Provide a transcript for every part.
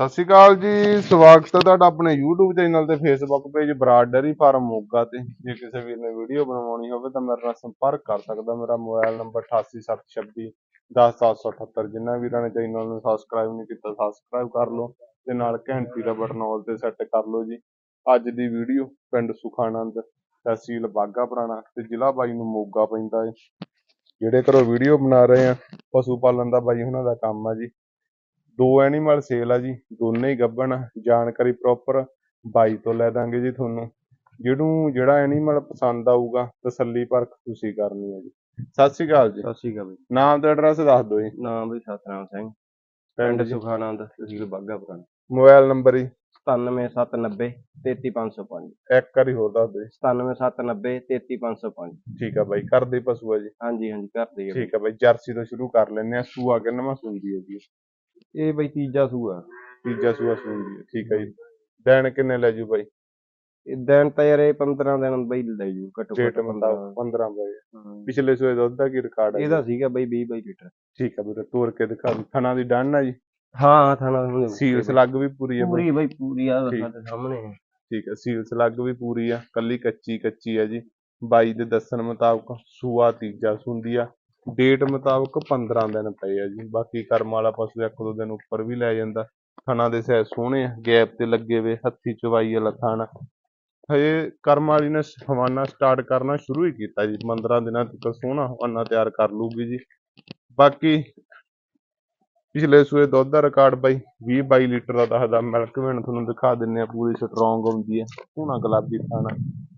ਸਤਿ ਸ਼੍ਰੀ ਅਕਾਲ ਜੀ, ਸਵਾਗਤ ਹੈ ਤੁਹਾਡਾ ਆਪਣੇ YouTube ਚੈਨਲ ਤੇ, Facebook page Brar dairy farm Moga ਤੇ। ਜੇ ਕਿਸੇ ਵੀਰ ਨੇ ਵੀਡੀਓ ਬਣਵਾਉਣੀ ਹੋਵੇ ਤਾਂ ਮੇਰੇ ਨਾਲ ਸੰਪਰਕ ਕਰ ਸਕਦਾ ਮੇਰਾ ਮੋਬਾਈਲ ਨੰਬਰ 8876 10778 ਜਿਨ੍ਹਾਂ ਵੀਰਾਂ ਨੇ ਚੈਨਲ ਨੂੰ ਸਬਸਕ੍ਰਾਈਬ ਨਹੀਂ ਕੀਤਾ ਸਬਸਕ੍ਰਾਈਬ ਕਰ ਲਓ ਤੇ ਨਾਲ ਘੰਟੀ ਦਾ ਬਟਨ ਆਲ ਤੇ ਸੈੱਟ ਕਰ ਲਓ ਜੀ। ਅੱਜ ਦੀ ਵੀਡੀਓ ਪਿੰਡ ਸੁਖਾਨੰਦ ਤਹਿਸੀਲ ਬਾਗਾ ਪੁਰਾਣਾ ਤੇ ਜ਼ਿਲ੍ਹਾ ਬਾਈ ਨੂੰ ਮੋਗਾ ਪੈਂਦਾ ਹੈ। ਜਿਹੜੇ ਘਰੋਂ ਵੀਡੀਓ ਬਣਾ ਰਹੇ ਆ, ਪਸ਼ੂ ਪਾਲਣ ਦਾ ਬਾਈ ਉਹਨਾਂ ਦਾ ਕੰਮ ਆ ਜੀ। ਦੋ ਐਨੀਮਲ ਸੇਲ ਆ ਜੀ ਦੋਨੇ ਹੀ ਗੱਭਣ ਆ। ਜਾਣਕਾਰੀ ਪ੍ਰੋਪਰ ਬਾਈ ਤੋਂ ਲੈ ਦਾਂਗੇ ਜੀ ਤੁਹਾਨੂੰ। ਜਿਹਨੂੰ ਜਿਹੜਾ ਐਨੀਮਲ ਪਸੰਦ ਆਊਗਾ ਤਸੱਲੀ ਪਰਖ ਤੁਸੀਂ ਕਰਨੀ ਹੈ ਜੀ। ਸਤਿ ਸ਼੍ਰੀ ਅਕਾਲ ਜੀ। ਸਤਿ ਸ਼੍ਰੀ ਅਕਾਲ ਬਈ। ਨਾਮ ਤੇ ਐਡਰੈਸ ਦੱਸ ਦਿਓ ਜੀ। ਨਾਮ ਬਈ ਸਤਨਾਮ ਸਿੰਘ। ਪਿੰਡ ਜੀ। ਸੁਖਾਨੰਦ ਤਹਿਸੀਲ ਬਾਗਾ ਪੁਰਾਣਾ। ਮੋਬਾਈਲ ਨੰਬਰ ਜੀ। 97790 33505 ਇੱਕ ਵਾਰੀ ਹੋਰ ਦੱਸ ਦਿਓ ਜੀ। 97790 33505 ਠੀਕ ਆ ਬਾਈ ਕਰਦੇ ਪਸ਼ੂ ਆ ਜੀ। ਹਾਂਜੀ ਹਾਂਜੀ ਘਰ ਦੇ ਆ। ਠੀਕ ਆ ਬਾਈ ਜਰਸੀ ਤੋਂ ਸ਼ੁਰੂ ਕਰ ਲੈਂਦੇ ਆ। ਸੂਆ ਕਿੰਨਵਾਂ ਸੂੰਦੀ ਹੈ ਜੀ। ਇਹ ਬਈ ਤੀਜਾ ਸੂਆ। ਤੀਜਾ ਸੂਆ ਸੂੰਦੀ ਹੈ ਠੀਕ ਆ ਜੀ। ਦਿਨ ਕਿੰਨੇ ਲੈ ਜੂ ਬਾਈ? ਇਹ ਦਿਨ ਤਾਂ ਯਾਰ ਇਹ 15 ਦਿਨ ਬਈ ਲੈ ਜੂ ਘੱਟੋ ਡੇਟ ਘੱਟ ਬੰਦਾ 15 ਵਜੇ ਪਿਛਲੇ ਸੂਏ ਦੁੱਧ ਦਾ ਕੀ ਰਿਕਾਰਡ ਹੈ? ਇਹਦਾ ਸੀਗਾ ਬਈ 20 22 ਲੀਟਰ। ਠੀਕ ਆ ਵੀਰੇ ਤੋੜ ਕੇ ਦਿਖਾ ਥਣਾ ਦੀ ਡਨ ਆ ਜੀ? ਹਾਂ ਥਾਣਾ ਹੁਣੇ ਸੀਲ ਸਲੱਗ ਵੀ ਪੂਰੀ ਆ ਬਾਈ। ਪੂਰੀ ਬਈ ਪੂਰੀ ਆ ਠੀਕ। ਸਾਡੇ ਸਾਹਮਣੇ। ਹੈ। ਠੀਕ ਹੈ ਸੀਲ ਸਲੱਗ ਵੀ ਪੂਰੀ ਆ ਕੱਲੀ ਕੱਚੀ ਕੱਚੀ ਆ ਜੀ। ਬਾਈ ਦੇ ਦੱਸਣ ਮੁਤਾਬਕ ਸੂਆ ਤੀਜਾ ਸੁੰਦੀ ਆ। ਡੇਟ ਮੁਤਾਬਕ 15 ਦਿਨ ਪਏ ਆ ਜੀ। ਬਾਕੀ ਕਰਮ ਵਾਲਾ ਪਸ਼ੂ ਇੱਕ ਦੋ ਦਿਨ ਉੱਪਰ ਵੀ ਲੈ ਜਾਂਦਾ। ਥਣਾ ਦੇ ਸਹਿ ਸੋਹਣੇ ਆ, ਗੈਪ ਤੇ ਲੱਗੇ ਵੇ, ਹੱਥੀ ਚਵਾਈ ਵਾਲਾ ਥਣ। ਹਜੇ ਕਰਮ ਵਾਲੀ ਨੇ ਹਵਾਨਾ ਸਟਾਰਟ ਕਰਨਾ ਸ਼ੁਰੂ ਹੀ ਕੀਤਾ ਜੀ। 15 ਦਿਨਾਂ ਤੱਕ ਸੋਹਣਾ ਹਵਾਨਾ ਤਿਆਰ ਕਰ ਲੂਗੀ ਜੀ। ਬਾਕੀ ਪਿਛਲੇ ਸੂਏ ਦੁੱਧ ਦਾ ਰਿਕਾਰਡ ਬਾਈ 20 22 ਲੀਟਰ ਦਾ ਦੱਸਦਾ। ਮਿਲਕ ਵੇਣ ਤੁਹਾਨੂੰ ਦਿਖਾ ਦਿੰਨੇ ਆ, ਪੂਰੀ ਸਟਰੋਂਗ ਹੁੰਦੀ ਹੈ ਸੋਹਣਾ ਗੁਲਾਬੀ ਥਾਣਾ।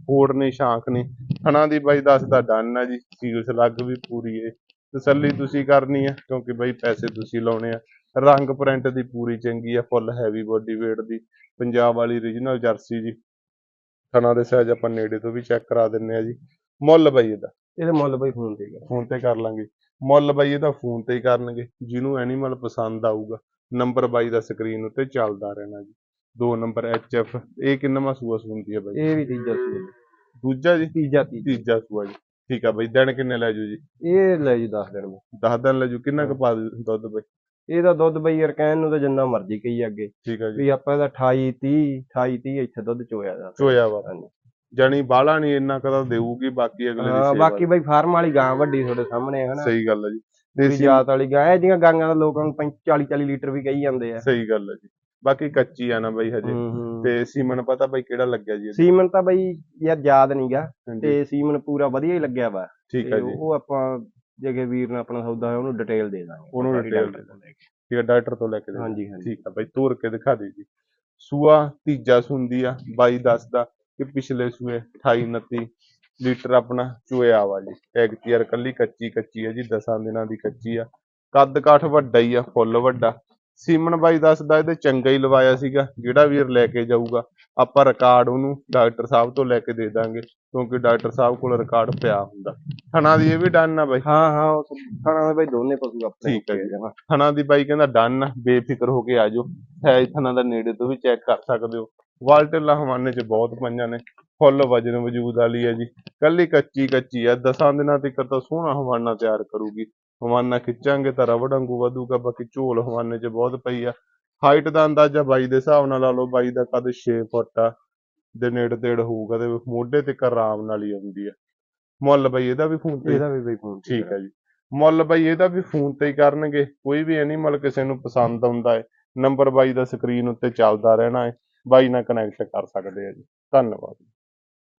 ਹੋੜ ਨਹੀਂ ਸ਼ਾਂਖ ਨਹੀਂ ਥਣਾ ਦੀ ਬਾਈ ਦੱਸਦਾ ਡਨ ਆ ਜੀ ਸੀਲਸ ਲੱਗ ਵੀ ਪੂਰੀ ਏ। ਤਸੱਲੀ ਤੁਸੀਂ ਕਰਨੀ ਆ ਕਿਉਂਕਿ ਬਾਈ ਪੈਸੇ ਤੁਸੀਂ ਲਾਉਣੇ ਆ। ਰੰਗ ਪ੍ਰਿੰਟ ਦੀ ਪੂਰੀ ਚੰਗੀ ਆ ਫੁੱਲ ਹੈਵੀ ਬੋਡੀ weight ਦੀ। ਪੰਜਾਬ ਵਾਲੀ origignal ਜਰਸੀ ਜੀ। ਥਣਾ ਦੇ ਸਾਈਜ਼ ਆਪਾਂ ਨੇੜੇ ਤੋਂ ਵੀ ਚੈੱਕ ਕਰਾ ਦਿੰਨੇ ਆ ਜੀ। ਮੁੱਲ ਬਾਈ ਇਹਦਾ। ਇਹਦੇ ਮੁੱਲ ਬਈ ਫੋਨ ਤੇ ਫੋਨ ਤੇ ਕਰ ਲਾਂਗੇ। ਮੁੱਲ ਬਾਈ ਇਹਦਾ ਫੋਨ ਤੇ ਹੀ ਕਰਨਗੇ। ਜਿਹਨੂੰ ਐਨੀਮਲ ਪਸੰਦ ਆਊਗਾ ਨੰਬਰ ਬਾਈ ਦਾ ਸਕਰੀਨ ਉੱਤੇ ਚੱਲਦਾ ਰਹਿਣਾ ਜੀ। ਦੋ ਨੰਬਰ ਐਫ ਇਹ ਕਿੰਨਾ ਸੂਆ ਸੁਣਦੀ ਹੈ ਬਾਈ? ਇਹ ਵੀ ਤੀਜਾ ਸੂਆ ਦੂਜਾ ਜੀ? ਤੀਜਾ ਤੀਜਾ। ਤੀਜਾ ਸੂਆ ਜੀ। ਠੀਕ ਆ ਬਾਈ ਦਿਨ ਕਿੰਨੇ ਲੈ ਜੂ ਜੀ? ਇਹ ਲੈ ਜੀ 10 ਦਿਨ। ਬਈ। 10 ਦਿਨ ਲੈ ਜੂ ਕਿੰਨਾ ਕੁ ਪਾ ਦੂ ਦੁੱਧ ਬਾਈ? ਇਹਦਾ ਦੁੱਧ ਬਈ ਯਾਰ ਕਹਿਣ ਨੂੰ ਤਾਂ ਜਿੰਨਾ ਮਰਜ਼ੀ ਕਹੀ ਅੱਗੇ ਠੀਕ ਆ ਜੀ। ਵੀ ਆਪਾਂ ਇਹਦਾ 28 30 28 30 ਇੱਥੇ ਦੁੱਧ ਚੋਇਆ ਦਾ। ਚੋਇਆ ਵਾ। ਜਾਣੀ ਬਾਹਲਾ ਨਹੀਂ ਇੰਨਾ ਕਦਾ ਦੇਊਗੀ ਬਾਕੀ ਅਗਲੇ ਦੀ ਹਾਂ ਸੇਵਾ। ਬਾਕੀ ਬਈ ਫਾਰਮ ਵਾਲੀ ਗਾਂ ਵੱਡੀ ਤੁਹਾਡੇ ਸਾਹਮਣੇ ਹੈ ਹਨਾ? ਸਹੀ ਗੱਲ ਹੈ ਜੀ। ਦੇਸੀ ਜਾਤ ਵਾਲੀ ਗਾਂ ਇਹ ਜਿਹੀਆਂ ਗਾਂਆਂ ਦਾ ਲੋਕਾਂ ਨੂੰ 40 40 ਲੀਟਰ ਵੀ ਕਹੀ ਜਾਂਦੇ ਆ। ਸਹੀ ਗੱਲ ਹੈ ਜੀ। ਬਾਕੀ ਕੱਚੀ ਆ ਨਾ ਬਾਈ ਹਜੇ। ਹੂੰ ਹੂੰ। ਤੇ ਸੀਮਨ ਪਤਾ ਬਾਈ ਕਿਹੜਾ ਲੱਗਿਆ ਜੀ? ਸੀਮਨ ਤਾਂ ਬਈ ਯਾਰ ਯਾਦ ਨਹੀਂਗਾ ਤੇ ਸੀਮਨ ਪੂਰਾ ਵਧੀਆ ਹੀ ਲੱਗਿਆ ਵਾ। ਠੀਕ ਆ ਜੀ। ਉਹ ਆਪਾਂ ਜੇ ਵੀਰ ਨੇ ਆਪਣਾ ਸੌਦਾ ਹੈ ਉਹਨੂੰ ਡਿਟੇਲ ਦੇ ਦਾਂਗੇ। ਉਹਨੂੰ ਸਾਰੀ detail ਡਾਕਟਰ ਤੋਂ ਲੈ ਕੇ। ਠੀਕ ਆ ਡਾਕਟਰ ਤੋਂ ਲੈ ਕੇ ਦੇ ਹਾਂਜੀ ਹਾਂਜੀ। ਠੀਕ ਆ ਬਾਈ ਤੋਰ ਕੇ ਦਿਖਾ ਦੇ ਜੀ। ਸੂਆ ਤੀਜਾ ਸੁੰਦੀ ਆ ਬਾਈ ਦੱਸਦਾ ਕਿ ਪਿਛਲੇ ਸੂਏ 28 29 ਲੀਟਰ ਆਪਣਾ ਚੋਇਆ ਵਾ ਜੀ। ਐਗਤੀ ਯਾਰ ਕੱਲੀ ਕੱਚੀ ਕੱਚੀ ਆ ਜੀ ਦਸਾਂ ਦਿਨਾਂ ਦੀ ਕੱਚੀ ਆ। ਕੱਦ ਕਾਠ ਵੱਡਾ ਹੀ ਆ ਫੁੱਲ ਵੱਡਾ। ਸੀਮਨ ਬਾਈ ਦੱਸਦਾ ਇਹਦੇ ਚੰਗਾ ਹੀ ਲਵਾਇਆ ਸੀਗਾ ਜਿਹੜਾ ਵੀਰ ਲੈ ਕੇ ਜਾਊਗਾ ਆਪਾਂ ਰਿਕਾਰਡ ਉਹਨੂੰ ਡਾਕਟਰ ਸਾਹਿਬ ਤੋਂ ਲੈ ਕੇ ਦੇ ਦਾਂਗੇ ਕਿਉਂਕਿ ਡਾਕਟਰ ਸਾਹਿਬ ਕੋਲ ਰਿਕਾਰਡ ਪਿਆ ਹੁੰਦਾ। ਥਣਾ ਦੀ ਇਹ ਵੀ ਡਨ ਆ ਬਾਈ? ਹਾਂ ਹਾਂ ਉਹ ਖਾਣਾ ਦੇ ਬਈ ਦੋਨੇ ਪਸ਼ੂ ਆਪਣੇ ਠੀਕ ਹੈ। ਥਣਾ ਦੀ ਬਾਈ ਕਹਿੰਦਾ ਡਨ ਆ ਬੇਫਿਕਰ ਹੋ ਕੇ ਆ ਜਾਓ। ਸਾਈਜ਼ ਥਣਾ ਦਾ ਨੇੜੇ ਤੋਂ ਵੀ ਚੈੱਕ ਕਰ ਸਕਦੇ ਹੋ। ਵਾਲਟੇਲਾ ਹਵਾਨੇ 'ਚ ਬਹੁਤ ਪੰਜਾਂ ਨੇ ਫੁੱਲ ਵਜਨ ਵਜੂਦ ਵਾਲੀ ਹੈ ਜੀ। ਕੱਲੀ ਕੱਚੀ ਕੱਚੀ ਆ ਦਸਾਂ ਦਿਨਾਂ ਤੱਕ ਤਾਂ ਸੋਹਣਾ ਹਵਾਨਾ ਤਿਆਰ ਕਰੂਗੀ। ਹਵਾਨਾ ਖਿੱਚਾਂਗੇ ਤਾਂ ਰਬੜ ਵਾਂਗੂ ਵਧੂਗਾ ਬਾਕੀ ਝੋਲ ਹਵਾਨੇ 'ਚ ਬਹੁਤ ਪਈ ਆ। ਹਾਈਟ ਦਾ ਅੰਦਾਜ਼ਾ ਬਾਈ ਦੇ ਹਿਸਾਬ ਨਾਲ ਲਾ ਲਓ ਬਾਈ ਦਾ ਕੱਦ 6 ਫੁੱਟ ਆ ਦੇ ਨੇੜੇ ਤੇੜ ਹੋਊਗਾ ਤੇ ਮੋਢੇ ਤੇ ਆਰਾਮ ਨਾਲ ਹੀ ਆਉਂਦੀ ਆ। ਮੁੱਲ ਬਾਈ ਇਹਦਾ ਵੀ ਫੋਨ ਤੇ ਇਹਦਾ ਵੀ ਬਈ ਫੋਨ ਠੀਕ ਹੈ ਜੀ। ਮੁੱਲ ਬਾਈ ਇਹਦਾ ਵੀ ਫੋਨ ਤੇ ਹੀ ਕਰਨਗੇ ਕੋਈ ਵੀ ਐਨੀਮਲ ਕਿਸੇ ਨੂੰ ਪਸੰਦ ਆਉਂਦਾ ਹੈ ਨੰਬਰ ਬਾਈ ਦਾ ਸਕਰੀਨ ਉੱਤੇ ਚੱਲਦਾ ਰਹਿਣਾ ਹੈ ਬਾਈ ਨਾਲ ਕਨੈਕਟ ਕਰ ਸਕਦੇ ਆ ਜੀ। ਧੰਨਵਾਦ।